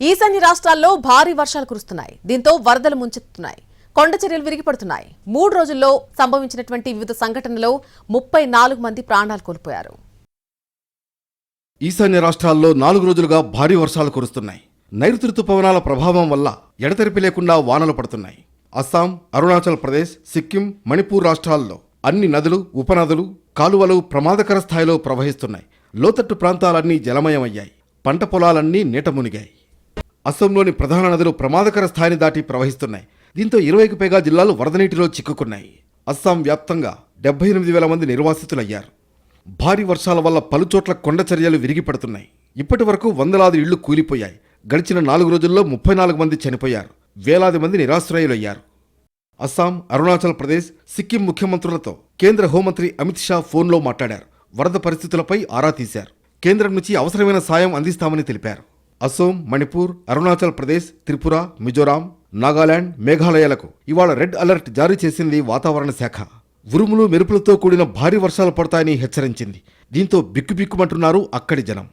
ఈశాన్య రాష్ట్రాల్లో భారీ వర్షాలు కురుస్తున్నాయి. దీంతో వరదలు ముంచెత్తున్నాయి కొండ చర్యలు విరిగిపడుతున్నాయి. మూడు రోజుల్లో సంభవించినటువంటి వివిధ సంఘటనలో ముప్పై నాలుగు మంది ప్రాణాలు కోల్పోయారు. ఈశాన్య రాష్ట్రాల్లో నాలుగు రోజులుగా భారీ వర్షాలు కురుస్తున్నాయి. నైరుతి ఋతుపవనాల ప్రభావం వల్ల ఎడతెరిపి లేకుండా వానలు పడుతున్నాయి. అస్సాం అరుణాచల్ ప్రదేశ్ సిక్కిం మణిపూర్ రాష్ట్రాల్లో అన్ని నదులు ఉపనదులు కాలువలు ప్రమాదకర స్థాయిలో ప్రవహిస్తున్నాయి. లోతట్టు ప్రాంతాలన్నీ జలమయమయ్యాయి. పంట పొలాలన్నీ నీట మునిగాయి. అసోంలోని ప్రధాన నదులు ప్రమాదకర స్థాయిని దాటి ప్రవహిస్తున్నాయి. దీంతో ఇరవైకి పైగా జిల్లాలు వరద నీటిలో చిక్కుకున్నాయి. అస్సాం వ్యాప్తంగా డెబ్బై ఎనిమిది వేల మంది నిర్వాసితులయ్యారు. భారీ వర్షాల వల్ల పలుచోట్ల కొండ చర్యలు విరిగిపడుతున్నాయి. ఇప్పటి వరకు వందలాది ఇళ్ళు కూలిపోయాయి. గడిచిన నాలుగు రోజుల్లో ముప్పై నాలుగు మంది చనిపోయారు. వేలాది మంది నిరాశ్రయులయ్యారు. అస్సాం అరుణాచల్ ప్రదేశ్ సిక్కిం ముఖ్యమంత్రులతో కేంద్ర హోంమంత్రి అమిత్ షా ఫోన్లో మాట్లాడారు. వరద పరిస్థితులపై ఆరా తీశారు. కేంద్రం నుంచి అవసరమైన సాయం అందిస్తామని తెలిపారు. అసోం మణిపూర్ అరుణాచల్ ప్రదేశ్ త్రిపుర మిజోరాం నాగాలాండ్ మేఘాలయాలకు ఇవాళ రెడ్ అలర్ట్ జారీ చేసింది వాతావరణ శాఖ. ఉరుములు మెరుపులతో కూడిన భారీ వర్షాలు పడతాయని హెచ్చరించింది. దీంతో బిక్కుబిక్కుమంటున్నారు అక్కడి జనం.